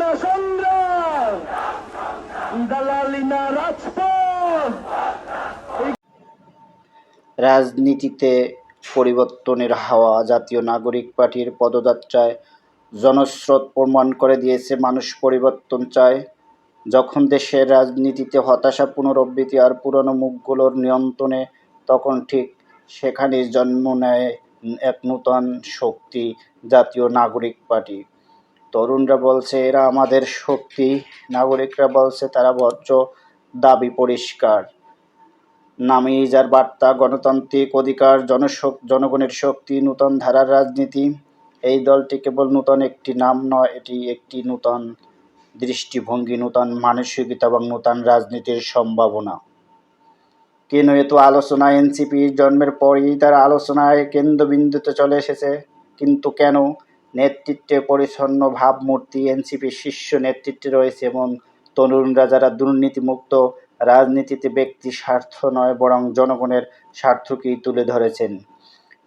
না সংগ্রাম দালালি না রাজপথ। রাজনীতিতে পরিবর্তনের হাওয়া জাতীয় নাগরিক পার্টির পদযাত্রায় জনস্রোত প্রমাণ করে দিয়েছে মানুষ পরিবর্তন চায়। যখন দেশের রাজনীতিতে হতাশা পুনরাবৃত্তি আর পুরনো মুখগুলোর নিয়ন্ত্রণে, তখন ঠিক সেখানেই জন্ম নেয় এক নূতন শক্তি জাতীয় নাগরিক পার্টি। তরুণরা বলছে, এরা আমাদের শক্তি। নাগরিকরা বলছে, তারা বজ্র দাবি পরিষ্কার। নামেই যার বার্তা, গণতান্ত্রিক অধিকার, জনশক, জনগণের শক্তি, নূতন ধারার রাজনীতি। এই দলটি কেবল নূতন একটি নাম নয়, এটি একটি নূতন দৃষ্টিভঙ্গি, নূতন মানসিকতা এবং নূতন রাজনীতির সম্ভাবনা। কেন এত আলোচনা? এনসিপির জন্মের পরই তার আলোচনায় কেন্দ্রবিন্দুতে চলে এসেছে। কিন্তু কেন? নেতৃত্বে পরিচ্ছন্ন ভাবমূর্তি, এনসিপির শীর্ষ নেতৃত্বে রয়েছে এবং তরুণরা যারা দুর্নীতিমুক্ত রাজনীতিতে ব্যক্তি স্বার্থ নয়, বরং জনগণের স্বার্থকেই তুলে ধরেছেন।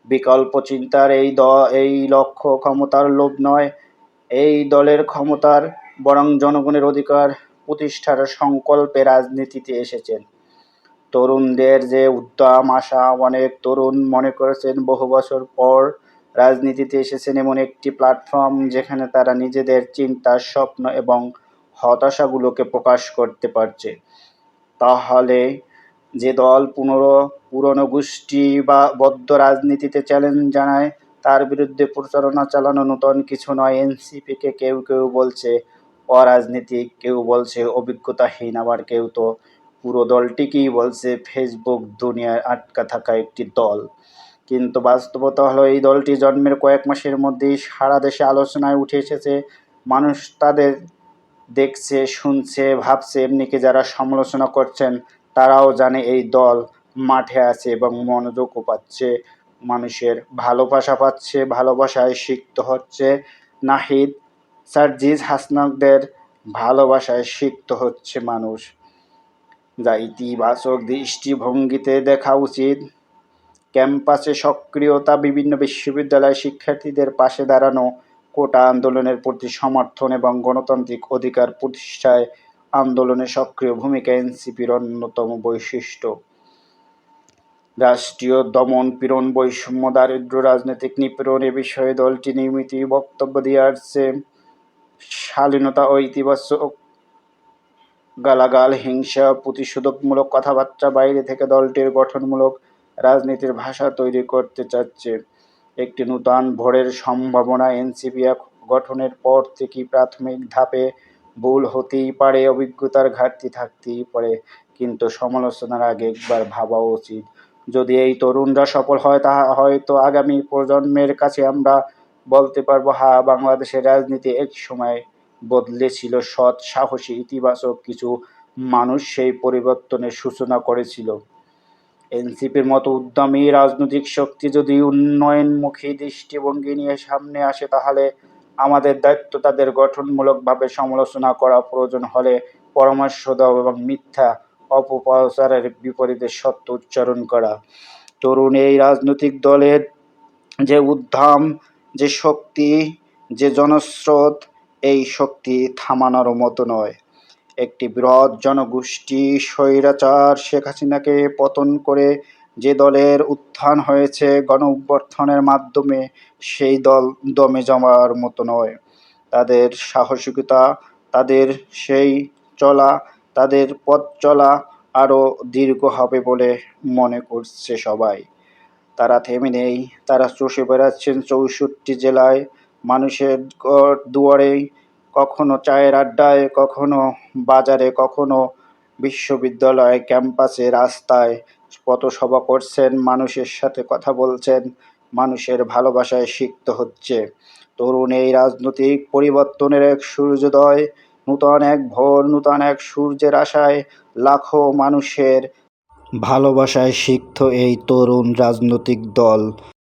বিকল্প চিন্তার এই দ, এই লক্ষ্য ক্ষমতার লোভ নয়, এই দলের ক্ষমতার, বরং জনগণের অধিকার প্রতিষ্ঠার সংকল্পে রাজনীতিতে এসেছেন। তরুণদের যে উদ্যম, আশা, অনেক তরুণ মনে করেছেন বহু বছর পর রাজনীতিতে এসেছেন এমন একটি প্ল্যাটফর্ম যেখানে তারা নিজেদের চিন্তা স্বপ্ন এবং হতাশাগুলোকে প্রকাশ করতে পারছে। তাহলে যে দল পুনর, পুরনো গোষ্ঠী বা বদ্ধ রাজনীতিতে চ্যালেঞ্জ জানায়, তার বিরুদ্ধে প্রচারণা চালানো নতুন কিছু নয়। এনসিপিকে কেউ কেউ বলছে অরাজনীতিক, কেউ বলছে অভিজ্ঞতাহীন, আবার কেউ তো পুরো দলটিকেই বলছে ফেসবুক দুনিয়ায় আটকা থাকা একটি দল। কিন্তু বাস্তবতা হলো এই দলটি জন্মের কয়েক মাসের মধ্যেই সারা দেশে আলোচনায় উঠে এসেছে। মানুষ তাদের দেখছে, শুনছে, ভাবছে এমনিকে যারা সমালোচনা করছেন তারাও জানে এই দল মাঠে আছে এবং মনোযোগও পাচ্ছে, মানুষের ভালোবাসা পাচ্ছে, ভালোবাসায় শিক্ত হচ্ছে। নাহিদ সার্জিজ হাসনাকদের ভালোবাসায় শিক্ত হচ্ছে মানুষ। যা ইতিবাচক দৃষ্টিভঙ্গিতে দেখা উচিত। ক্যাম্পাসে সক্রিয়তা বিভিন্ন বিশ্ববিদ্যালয় শিক্ষার্থীদের পাশে দাঁড়ানো, কোটা আন্দোলনের প্রতি সমর্থন এবং গণতান্ত্রিক অধিকার প্রতিষ্ঠায় আন্দোলনে সক্রিয় ভূমিকা এনসিপির অন্যতম বৈশিষ্ট্য। রাষ্ট্রীয় দমন পীড়ন বৈষম্য দারিদ্র রাজনৈতিক নিপীড়ন এ বিষয়ে দলটি নিয়মিত বক্তব্য দিয়ে আসছে। শালীনতা ও ইতিবাচক গালাগাল, হিংসা, প্রতিশোধকমূলক কথাবার্তা বাইরে থেকে দলটির গঠনমূলক রাজনীতির ভাষা তৈরি করতে চাচ্ছে। একটি নূতন ভোরের সম্ভাবনা এনসিপি গঠনের পর থেকেই প্রাথমিক ধাপে ভুল হতেই পারে, অভিজ্ঞতার ঘাটতি থাকতেই পারে। কিন্তু সমালোচনার আগে একবার ভাবা উচিত। যদি এই তরুণরা সফল হয়, তাহা হয়তো আগামী প্রজন্মের কাছে আমরা বলতে পারব হ্যাঁ বাংলাদেশের রাজনীতি এক সময় বদলেছিল, সৎ, সাহসী, ইতিবাচক কিছু মানুষ সেই পরিবর্তনের সূচনা করেছিল। এনসিপির মতো উদ্যমী রাজনৈতিক শক্তি যদি উন্নয়নমুখী দৃষ্টিভঙ্গি নিয়ে সামনে আসে, তাহলে আমাদের দায়িত্ব তাদের গঠনমূলকভাবে সমালোচনা করা প্রয়োজন হলে পরামর্শ দেওয়া এবং মিথ্যা অপপ্রচারের বিপরীতে সত্য উচ্চারণ করা। তরুণ, এই রাজনৈতিক দলের যে উদ্যম, যে শক্তি, যে জনস্রোত, এই শক্তি থামানোর মতো নয়। একটি বৃহৎ জনগোষ্ঠী স্বৈরাচার শেখ হাসিনাকে পতন করে যে দলের উত্থান হয়েছে গণ অভ্যর্থনের মাধ্যমে, সেই দল দমে জমার মতো নয়। তাদের সাহসিকতা, তাদের সেই চলা, তাদের পথ চলা আরও দীর্ঘ হবে বলে মনে করছে সবাই। তারা থেমে নেই, তারা চষে বেড়াচ্ছেন চৌষট্টি জেলায়। মানুষের দুয়ারেই কখনো চায়ের আড্ডায়, কখনো বাজারে, কখনো বিশ্ববিদ্যালয় ক্যাম্পাসে, রাস্তায় পথসভা করছেন, মানুষের সাথে কথা বলছেন, মানুষের ভালোবাসায় সিক্ত হচ্ছে। তরুণ এই রাজনৈতিক পরিবর্তনের এক সূর্যোদয়, নূতন এক ভোর, নূতন এক সূর্যের আশায় লাখো মানুষের ভালোবাসায় সিক্ত এই তরুণ রাজনৈতিক দল।